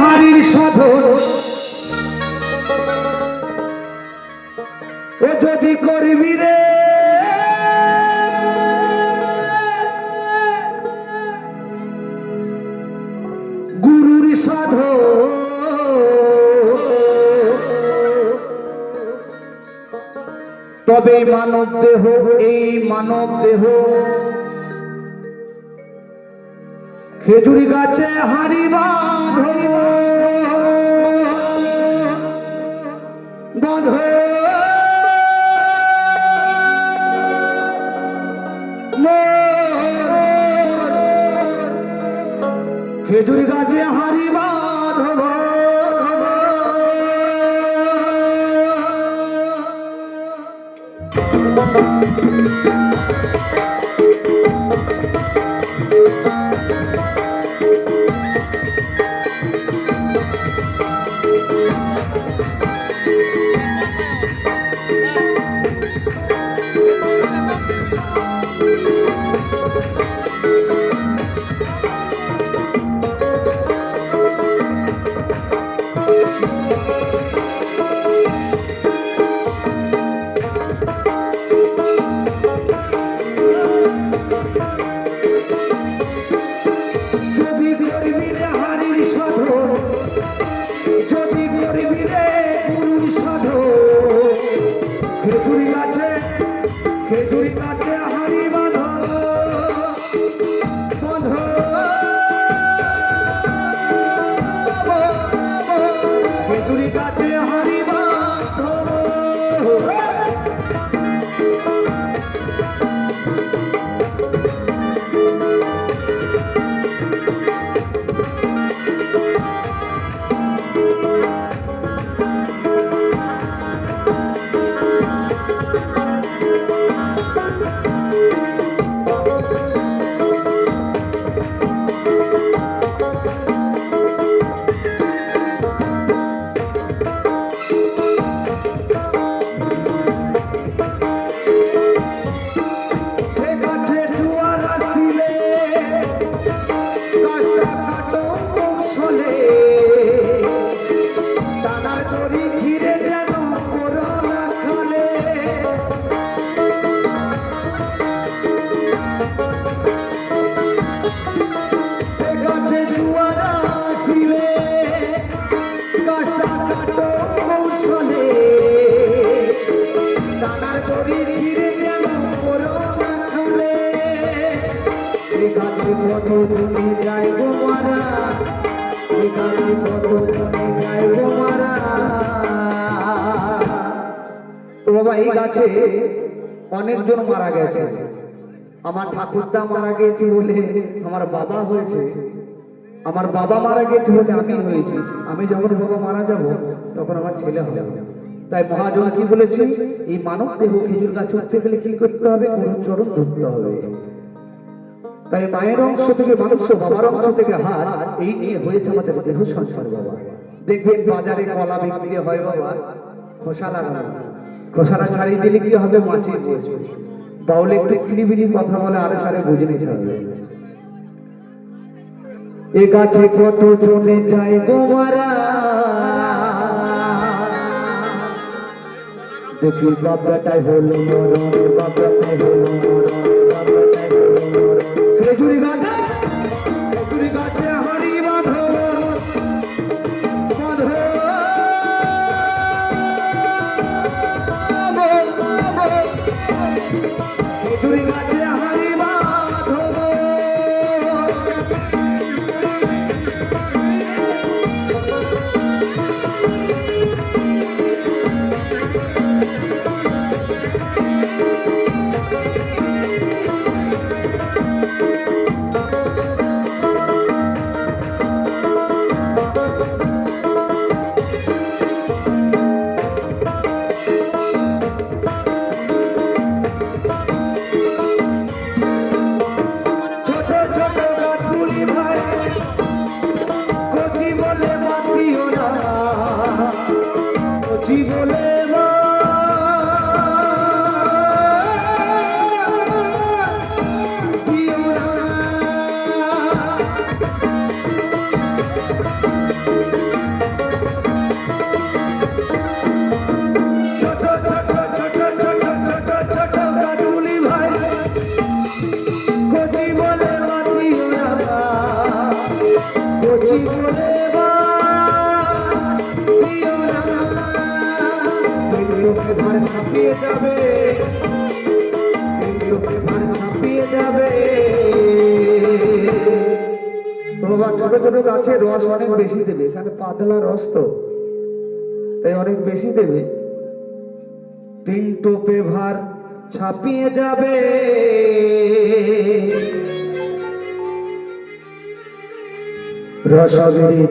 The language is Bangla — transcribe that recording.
হারির সাধন। ও যদি করবি রে গুরুর সাধন। তবে মানব দেহ এই মানব দেহ খেজুরি গাছে হারি বাঁধ। বাঁধ। খেজুরি গাছে হারি বাঁধব। যদি খেজুরি গাছে হারি বাঁধ। টানার দড়ি ঘিরে যেন করোনা খালে গাছে জুয়ার আসিলে কাটো গাছে কত তুমি যাই গো তো বাবা, এই গাছে অনেকজন মারা গেছে। আমার ঠাকুরদা মারা গেছে বলে আমার বাবা হয়েছে। আমার বাবা মারা গেছে বলে আমি হয়েছি। আমি যখন বাবা মারা যাব, তখন আমার ছেলে হবে। তাই মহাজন কি বলেছে? এই মানব দেহ খেজুর গাছ উঠতে গেলে কি করতে হবে? গুরুর চরণ ধরতে হবে। তাই মায়ের অংশ থেকে মাংস বাবার অংশ থেকে হাত এই নিয়ে হয়েছে আমাদের দেহ সঞ্চার, বাবা। দেখবেন বাজারে কলা বিক্রি হয়, বাবা। খোসা লাগানো। ছাড়িয়ে দিলে কি হবে? মাছি বাউলে একটু কিলিবিলি কথা বলে আরে সারে বুঝে নিতে হবে। এ গাছে কত জনে যায় গো মারা দেখি বাপটাই হলো মরণ, বাপটাই হলো মরণ হলো খেজুরি গাছে ছাপিয়ে ছোট ছোট গাছে রস অনেক বেশি দেবে। এখানে পাতলা রস তো। তাই অনেক বেশি দেবে। তিন টোপে ভার ছাপিয়ে যাবে। রসগরি